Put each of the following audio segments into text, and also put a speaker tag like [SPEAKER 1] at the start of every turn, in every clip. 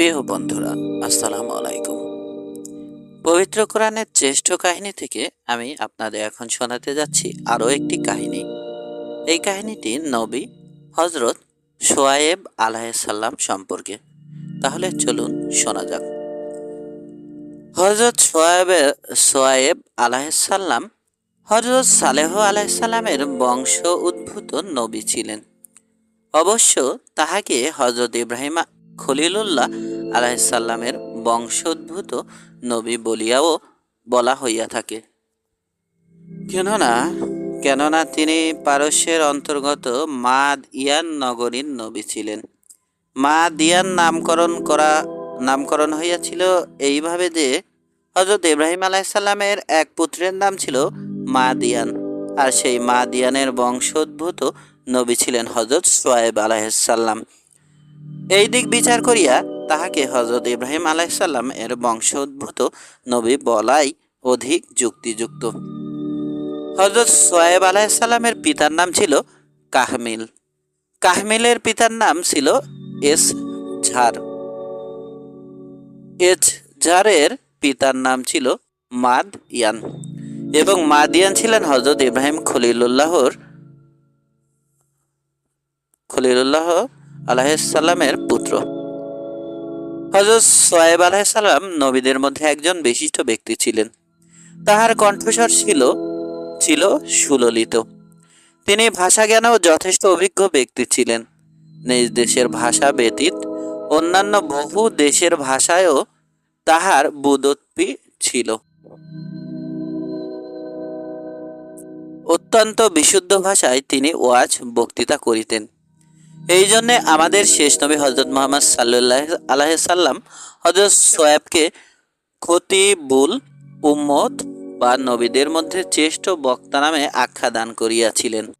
[SPEAKER 1] প্রিয় বন্ধুরা, আসসালামু আলাইকুম। পবিত্র কোরআনের শ্রেষ্ঠ কাহিনী থেকে আমি আপনাদের এখন শোনাতে যাচ্ছি আরও একটি কাহিনী। এই কাহিনীটি নবী হজরত সোয়ায়েব আলাইসাল্লাম সম্পর্কে। তাহলে চলুন শোনা যাক। হজরত সোয়াবে সোয়ায়েব আলাইসাল্লাম হজরত সালেহ আলাইসাল্লামের বংশ উদ্ভূত নবী ছিলেন। অবশ্য তাহাকে হজরত ইব্রাহিম খলিলুল্লাহ আলাইসাল্লামের বংশোদ্ভূত নবী বলিয়াও বলা হইয়া থাকে। কেননা কেননা তিনি পারস্যের অন্তর্গত মা ইয়ান নগরীর নবী ছিলেন। মা দিয়ান নামকরণ করা, নামকরণ হইয়াছিল এইভাবে যে হজরত ইব্রাহিম আলাইসাল্লামের এক পুত্রের নাম ছিল মা দিয়ান আর সেই মা দিয়ানের বংশোদ্ভূত নবী ছিলেন হজরত সোয়েব আলাইসাল্লাম এই দিক বিচার করিয়া তাহাকে হজরত ইব্রাহিম আলাইসাল্লাম এর বংশোদ্ভূত নবী বলাই অধিক যুক্তিযুক্ত। হজরত সোয়েব আলাইসাল্লামের পিতার নাম ছিল কাহমিল। কাহমিলের পিতার নাম ছিল এস ঝার। এস ঝারের পিতার নাম ছিল মাদ ইয়ান এবং মাদিয়ান ছিলেন হজরত ইব্রাহিম খলিলুল্লাহর খলিলুল্লাহ আলাহিসাল্লামের পুত্র। হজরত সোয়েব আলাহিসাল্লাম নবীদের মধ্যে একজন বিশিষ্ট ব্যক্তি ছিলেন। তাহার কণ্ঠস্বর ছিল ছিল সুললিত। তিনি ভাষা জ্ঞানেও যথেষ্ট অভিজ্ঞ ব্যক্তি ছিলেন। নিজ দেশের ভাষা ব্যতীত অন্যান্য বহু দেশের ভাষায়ও তাহার বুদত্পি ছিল। অত্যন্ত বিশুদ্ধ ভাষায় তিনি ওয়াজ বক্তৃতা করিতেন। এই জন্যে আমাদের শেষ নবী হজরত মোহাম্মদ সাল্লাহ আলাহ সাল্লাম হজরত সোয়েবকে খতিবুল উম্মত বা নবীদের মধ্যে শ্রেষ্ঠ বক্তা নামে আখ্যা দান করিয়াছিলেন।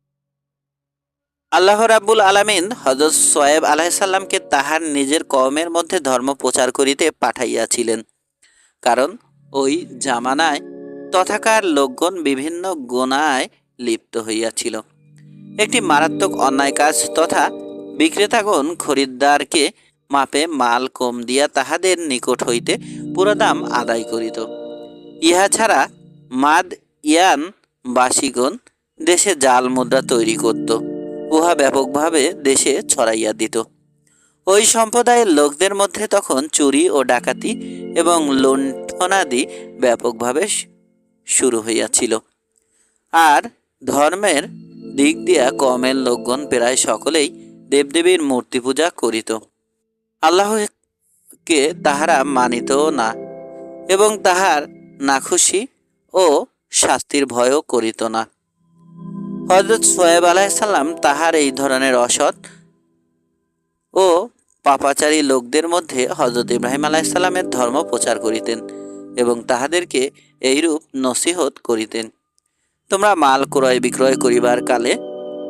[SPEAKER 1] আল্লাহ রাব্বুল আলামিন হজরত সোয়েব আলাহিসাল্লামকে তাহার নিজের কওমের মধ্যে ধর্ম প্রচার করিতে পাঠাইয়াছিলেন। কারণ ওই জামানায় তথাকার লোকগণ বিভিন্ন গোনায় লিপ্ত হইয়াছিল। একটি মারাত্মক অন্যায় কাজ তথা বিক্রেতাগণ খরিদ্দারকে মাপে মাল কম দিয়া তাহাদের নিকট হইতে পুরো দাম আদায় করিত। ইহা ছাড়া মাদ ইয়ান বাসিগণ দেশে জাল মুদ্রা তৈরি করত, উহা ব্যাপকভাবে দেশে ছড়াইয়া দিত। ওই সম্প্রদায়ের লোকদের মধ্যে তখন চুরি ও ডাকাতি এবং লুণ্ঠনাদি ব্যাপকভাবে শুরু হইয়াছিল। আর ধর্মের দিক দিয়া কমের লোকগণ প্রায় সকলেই দেবদেবীর মূর্তি পূজা করিত। আল্লাহকে তাহারা মানিত না এবং তাহার নাখুশি ও শাস্তির ভয়ও করিত না। হজরত সোয়েব আলাইসাল্লাম তাহার এই ধরনের অসৎ ও পাপাচারী লোকদের মধ্যে হজরত ইব্রাহিম আলাইসাল্লামের ধর্ম প্রচার করিতেন এবং তাহাদেরকে এইরূপ নসিহত করিতেন। তোমরা মাল ক্রয় বিক্রয় করিবার কালে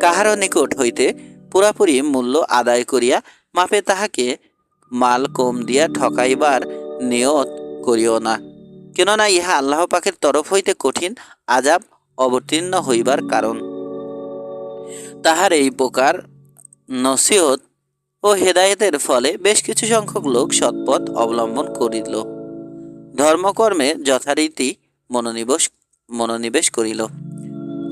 [SPEAKER 1] কাহারও নিকট হইতে পুরাপুরি মূল্য আদায় করিয়া মাপে তাহাকে মাল কম দিয়া ঠকাইবার নিয়ত করিও না। কেননা ইহা আল্লাহ পাকের তরফ হইতে কঠিন আজাব অবতীর্ণ হইবার কারণ। তাহার এই প্রকার নসিহত ও হেদায়েতের ফলে বেশ কিছু সংখ্যক লোক সৎপথ অবলম্বন করিল। ধর্মকর্মে যথারীতি মনোনিবেশ মনোনিবেশ করিল।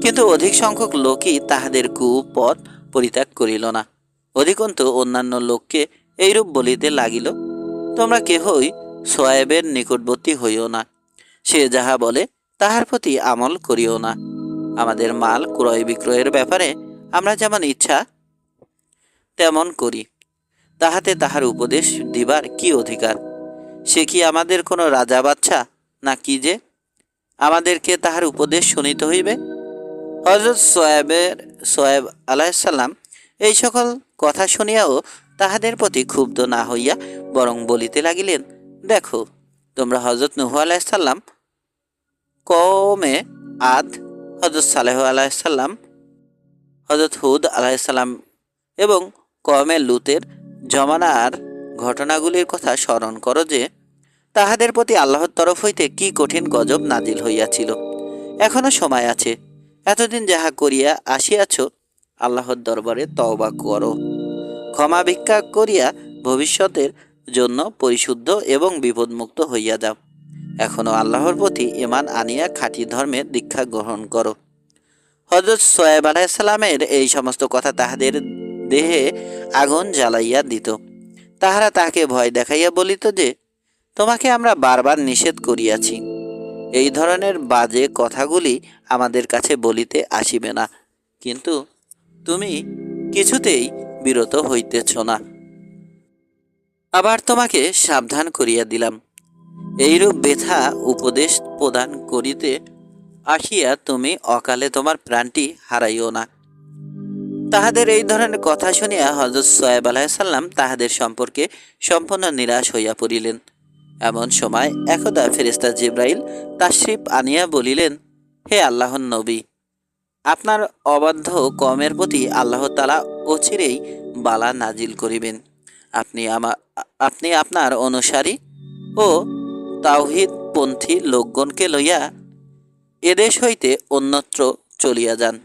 [SPEAKER 1] কিন্তু অধিক সংখ্যক লোকই তাহাদের কুপথ পরিত্যাগ করিল না। অধিকন্তু অন্যান্য লোককে এইরূপ বলিতে লাগিল, তোমরা কেহই সোয়েবের নিকটবর্তী হইও না। সে যাহা বলে, তাহার প্রতি আমল করিও না। আমাদের মাল ক্রয় বিক্রয়ের ব্যাপারে আমরা যেমন ইচ্ছা, তেমন করি। তাহাতে তাহার উপদেশ দিবার কি অধিকার? সে কি আমাদের কোনো রাজা বাচ্চা না কি যে? আমাদেরকে তাহার উপদেশ শুনিতে হইবে? হজরত সোয়েবের সোয়েব আলাইসাল্লাম এই সকল কথা শুনিয়াও তাহাদের প্রতি ক্ষুব্ধ না হইয়া বরং বলিতে লাগিলেন, দেখো, তোমরা হজরত নুহু আলাইসাল্লাম কমে আদ হজরত সালেহ আলাইসাল্লাম হজরত হুদ আলাইসাল্লাম এবং কমে লুতের জমানার ঘটনাগুলির কথা স্মরণ করো যে, তাহাদের প্রতি আল্লাহর তরফ হইতে কি কঠিন গজব নাজিল হইয়াছিল। এখনও সময় আছে এতদিন যাহা করিয়া আসিয়াছ, আল্লাহর দরবারে তওবা করো। ক্ষমা ভিক্ষা করিয়া ভবিষ্যতের জন্য পরিশুদ্ধ এবং বিপদমুক্ত হইয়া যাও। এখনও আল্লাহর প্রতি ইমান আনিয়া খাঁটি ধর্মের দীক্ষা গ্রহণ করো। হজরত সোয়েব আলাইসাল্লামের এই সমস্ত কথা তাহাদের দেহে আগুন জ্বালাইয়া দিত। তাহারা তাহাকে ভয় দেখাইয়া বলিত যে, তোমাকে আমরা বারবার নিষেধ করিয়াছি। এই ধরনের বাজে কথাগুলি আমাদের কাছে বলিতে আসিবে না। কিন্তু তুমি কিছুতেই বিরত হইতেছ না। আবার তোমাকে সাবধান করিয়া দিলাম। এইরূপ ব্যথা উপদেশ প্রদান করিতে আসিয়া তুমি অকালে তোমার প্রাণটি হারাইও না। তাহাদের এই ধরনের কথা শুনিয়া হজরত সোয়েব আলাহিসাল্লাম তাহাদের সম্পর্কে সম্পূর্ণ নিরাশ হইয়া পড়িলেন। এমন সময় একদা ফেরেস্তা জিব্রাইল তাশরিফ আনিয়া বলিলেন, হে আল্লাহর নবী, আপনার অবাধ্য কমের প্রতি আল্লাহ তালা অচিরেই বালা নাজিল করিবেন। আপনি আমা, আপনি আপনার অনুসারী ও তাওহিদপন্থী লোকগণকে লইয়া এদেশ হইতে অন্যত্র চলিয়া যান।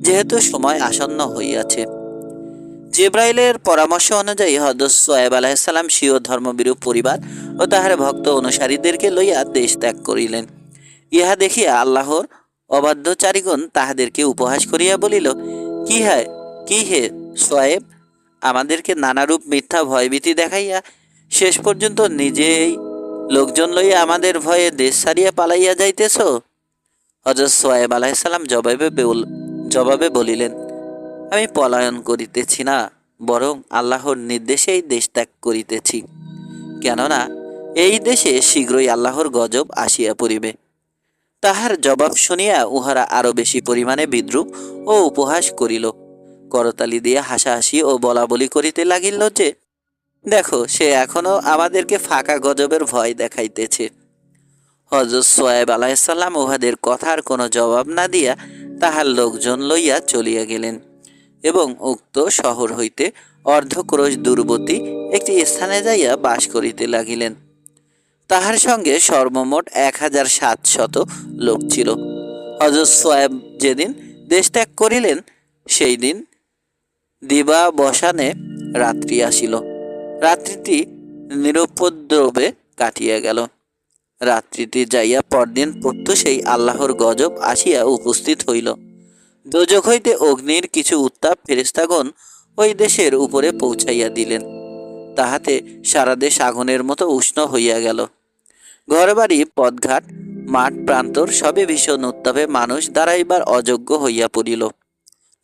[SPEAKER 1] যেহেতু সময় আসন্ন হইয়াছে। জিব্রাইলের পরামর্শ অনুযায়ী হজরত সোয়েব আলাহিসাল্লাম স্বীয় ধর্মবিরূপ পরিবার ও তাহার ভক্ত অনুসারীদেরকে লইয়া দেশ ত্যাগ করিলেন। ইহা দেখিয়া আল্লাহর অবাধ্যচারীগণ তাহাদেরকে উপহাস করিয়া বলিল, কি হয় কি হে সোয়েব? আমাদেরকে নানারূপ মিথ্যা ভয়ভীতি দেখাইয়া শেষ পর্যন্ত নিজেই লোকজন লইয়া আমাদের ভয়ে দেশ ছাড়িয়া পালাইয়া যাইতেছ? হজরত সোয়েব আলাহিসাল্লাম জবাবে জবাবে বলিলেন, আমি পলায়ন করিতেছি না, বরং আল্লাহর নির্দেশেই দেশ ত্যাগ করিতেছি। কেননা এই দেশে শীঘ্রই আল্লাহর গজব আসিয়া পড়িবে। তাহার জবাব শুনিয়া উহারা আরও বেশি পরিমাণে বিদ্রুপ ও উপহাস করিল। করতালি দিয়া হাসাহাসি ও বলা বলি করিতে লাগিল যে, দেখো, সে এখনও আমাদেরকে ফাঁকা গজবের ভয় দেখাইতেছে। হজরত সোয়েব আলাইসাল্লাম উহাদের কথার কোনো জবাব না দিয়া তাহার লোকজন লইয়া চলিয়া গেলেন এবং উক্ত শহর হইতে অর্ধক্রোশ দূরবর্তী একটি স্থানে যাইয়া বাস করিতে লাগিলেন। তাহার সঙ্গে সর্বমোট এক হাজার সাতশত লোক ছিল। হজরত সোয়েব যেদিন দেশ ত্যাগ করিলেন সেই দিন দিবা বসানে রাত্রি আসিল। রাত্রিটি নিরুপদ্রবে কাটিয়া গেল। রাত্রিটি যাইয়া পরদিন প্রত্যুষেই আল্লাহর গজব আসিয়া উপস্থিত হইল। দোজক হইতে অগ্নির কিছু উত্তাপ ফেরেস্তাগণ ওই দেশের উপরে পৌঁছাইয়া দিলেন। তাহাতে সারা দেশ আগুনের মতো উষ্ণ হইয়া গেল। ঘরবাড়ি পদঘাট মাঠ, প্রান্তর সবে ভীষণ উত্তাপে মানুষ দাঁড়াইবার অযোগ্য হইয়া পড়িল।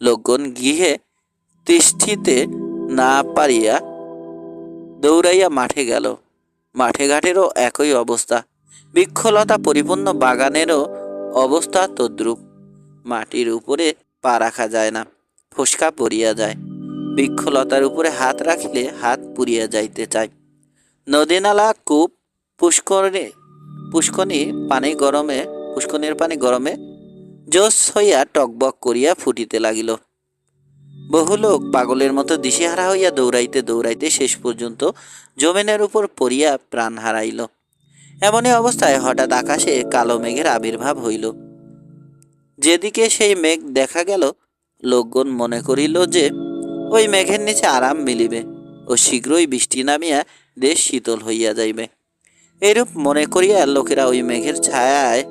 [SPEAKER 1] লোকগণ গৃহে তিষ্ঠিতে না পারিয়া দৌড়াইয়া মাঠে গেল। মাঠে ঘাটেরও একই অবস্থা। বৃক্ষলতা পরিপূর্ণ বাগানেরও অবস্থা তদ্রূপ। মাটির উপরে পা রাখা যায় না, ফসকা পড়িয়া যায়। বৃক্ষলতার উপরে হাত রাখিলে হাত পুড়িয়া যাইতে চায়। নদী নালা কূপ পুষ্করণী পুষ্কনি পানি গরমে পুষ্কনির পানি গরমে জোস হইয়া টকবক করিয়া ফুটিতে লাগিল। বহু লোক পাগলের মতো দিশেহারা হইয়া দৌড়াইতে দৌড়াইতে শেষ পর্যন্ত জমিনের উপর পড়িয়া প্রাণ হারাইল। এমনই অবস্থায় হঠাৎ আকাশে কালো মেঘের আবির্ভাব হইল। যেদিকে সেই মেঘ দেখা গেল, লোকগণ মনে করিল যে ওই মেঘের নিচে আরাম মিলিবে ও শীঘ্রই বৃষ্টি নামিয়া দেশ শীতল হইয়া যাইবে। এরূপ মনে করিয়া লোকেরা ওই মেঘের ছায়ায়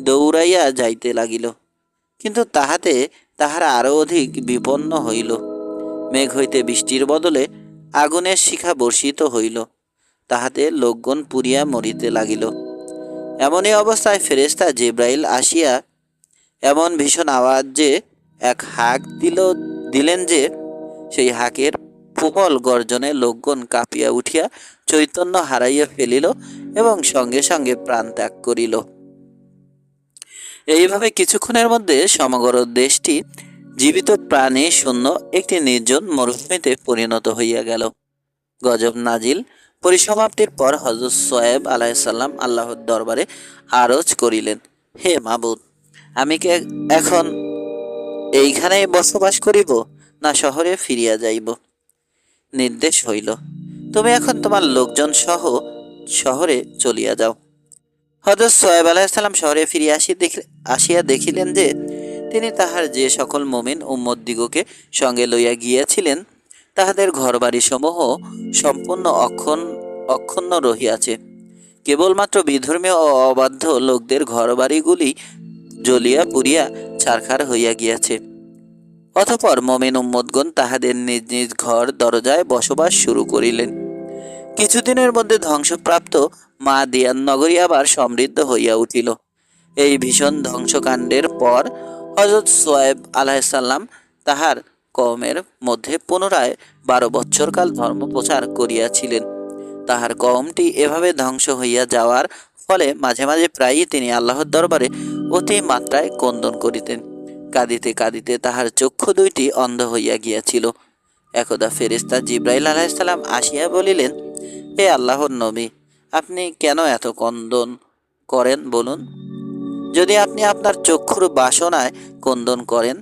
[SPEAKER 1] দৌড়াইয়া যাইতে লাগিল। কিন্তু তাহাতে তাহারা আরও অধিক বিপন্ন হইল। মেঘ হইতে বৃষ্টির বদলে আগুনের শিখা বর্ষিত হইল। তাহাতে লোকগণ পুরিয়া মরিতে লাগিল। এমনই অবস্থায় ফেরেস্তা জিব্রাইল আসিয়া এমন ভীষণ আওয়াজ যে এক হাঁক দিল দিলেন যে সেই হাঁকের প্রবল গর্জনে লোকগণ কাঁপিয়া উঠিয়া চৈতন্য হারাইয়া ফেলিল এবং সঙ্গে সঙ্গে প্রাণ ত্যাগ করিল। এইভাবে কিছুক্ষণের মধ্যে সমগ্র দেশটি জীবিত প্রাণী শূন্য একটি নির্জন মরুভূমিতে পরিণত হইয়া গেল। গজব নাজিল পরিসমাপ্তির পর হজরত সোয়েব আলাইসাল্লাম আল্লাহর দরবারে আরজ করিলেন, হে মাবুদ, আমি কি এখন এইখানে বসবাস করিব? না শহরে ফিরিয়া যাইব। নির্দেশ হইল, তুমি এখন তোমার লোকজন সহ শহরে চলিয়া যাও। হজরত সোয়েব আলাইসাল্লাম শহরে ফিরিয়া আসি আসিয়া দেখিলেন যে তিনি তাহার যে সকল মোমিন উম্মদ দিগকে সঙ্গে লইয়া গিয়াছিলেন, তাহাদের ঘরবাড়ি সমূহ সম্পূর্ণ অক্ষণ অক্ষুণ্ণ রহিয়াছে। কেবলমাত্র বিধর্মীয় ও অবাধ্য লোকদের ঘরবাড়িগুলি জ্বলিয়া পুড়িয়া ছারখার হইয়া গিয়াছে। অতপর মমিন উম্মদগণ তাহাদের নিজ নিজ ঘর, দরজায় বসবাস শুরু করিলেন। কিছুদিনের মধ্যে ধ্বংসপ্রাপ্ত মা দিয়ান নগরী আবার সমৃদ্ধ হইয়া উঠিল। এই ভীষণ ধ্বংসকাণ্ডের পর হজরত সোয়েব আলাহিসাল্লাম তাহার কওমের মধ্যে পুনরায় বারো বৎসরকাল ধর্ম প্রচার করিয়াছিলেন। তাহার কওমটি এভাবে ধ্বংস হইয়া যাওয়ার ফলে মাঝে মাঝে প্রায়ই তিনি আল্লাহর দরবারে অতি মাত্রায় কন্দন করিতেন। কাঁদিতে কাঁদিতে তাহার চক্ষু দুইটি অন্ধ হইয়া গিয়াছিল। একদা ফেরেস্তা জিব্রাইল আলাইসাল্লাম আসিয়া বলিলেন, হে আল্লাহর নবী, আপনি কেন এত কন্দন করেন বলুন? যদি আপনি আপনার চক্ষুর বাসনায় কন্দন করেন,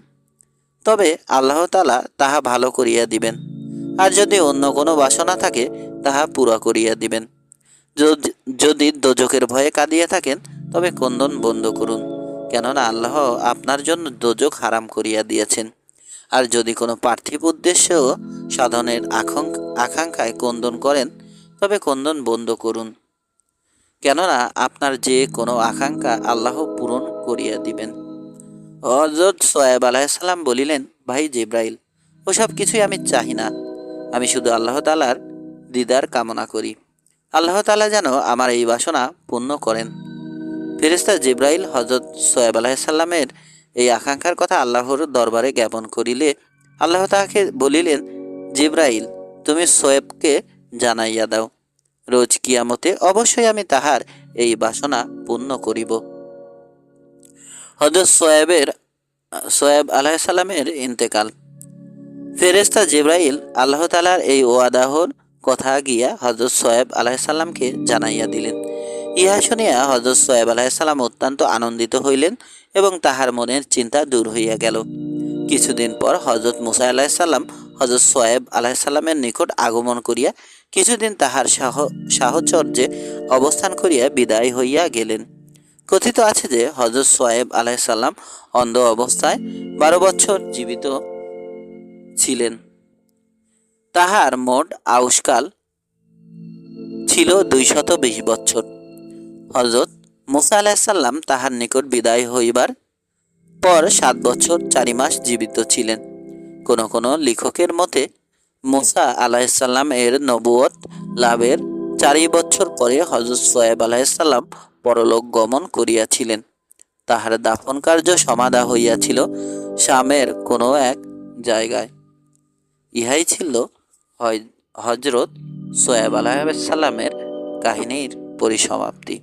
[SPEAKER 1] তবে আল্লাহ তালা তাহা ভালো করিয়া দিবেন। আর যদি অন্য কোনো বাসনা থাকে, তাহা পুরা করিয়া দিবেন। যদি দোজকের ভয়ে কাঁদিয়া থাকেন, তবে কন্দন বন্ধ করুন। কেননা আল্লাহ আপনার জন্য দোজক হারাম করিয়া দিয়েছেন। আর যদি কোনো পার্থিব উদ্দেশ্য সাধনের আকাঙ্ক্ষায় কন্দন করেন, তবে কন্দন বন্ধ করুন। কেননা আপনার যে কোনো আকাঙ্ক্ষা আল্লাহ পূরণ করিয়া দিবেন। হজরত সোয়েব আলাইসাল্লাম বলিলেন, ভাই জিব্রাইল, ওসব কিছুই আমি চাহি না। আমি শুধু আল্লাহ তালার দিদার কামনা করি। আল্লাহ তালা যেন আমার এই বাসনা পূর্ণ করেন। ফেরেস্তা জিব্রাইল হজরত সোয়েব আলাহিসাল্লামের এই আকাঙ্ক্ষার কথা আল্লাহর দরবারে জ্ঞাপন করিলে আল্লাহ তাহাকে বলিলেন, জিব্রাইল, তুমি সোয়েবকে জানাইয়া দাও। রোজ কিয়ামতে অবশ্যই আমি তাহার এই বাসনা পূর্ণ করিব। হজরত সোয়েবের সোয়েব আলাইসাল্লামের ইন্তেকাল। ফেরেস্তা জিব্রাইল আল্লাহ তালার এই ওয়াদাহর কথা গিয়া হজরত সোয়েব আলাইসাল্লামকে জানাইয়া দিলেন। ইহা শুনিয়া হজরত সোয়েব আলাইসাল্লাম অত্যন্ত আনন্দিত হইলেন এবং তাহার মনের চিন্তা দূর হইয়া গেল। কিছুদিন পর হজরত মুসা আলাহিসাল্লাম হজরত সোয়েব আলাহিসাল্লামের নিকট আগমন করিয়া কিছুদিন তাহার সাহ, সাহচর্যে অবস্থান করিয়া বিদায় হইয়া গেলেন। কথিত আছে যে হজরত সোয়েব আলাহিসাল্লাম অন্ধ অবস্থায় বারো বছর জীবিত ছিলেন। তাহার মোট আউসকাল ছিল দুইশত বিশ বছর। হজরত মুসা আলাহিসাল্লাম তাহার নিকট বিদায় হইবার পর সাত বছর চারি মাস জীবিত ছিলেন। কোন কোন লেখকের মতে, মুসা আলাহিসাল্লাম এর নবুয়ত লাভের চারি বছর পরে হজরত সোয়েব আলাহিসাল্লাম পরলোক গমন করিয়াছিলেন। তাহার দাফন কার্য সমাধা হইয়াছিল শামের কোনো এক জায়গায়। ইহাই ছিল হজরত সোয়েব আলাহিসাল্লামের কাহিনীর পরিসমাপ্তি।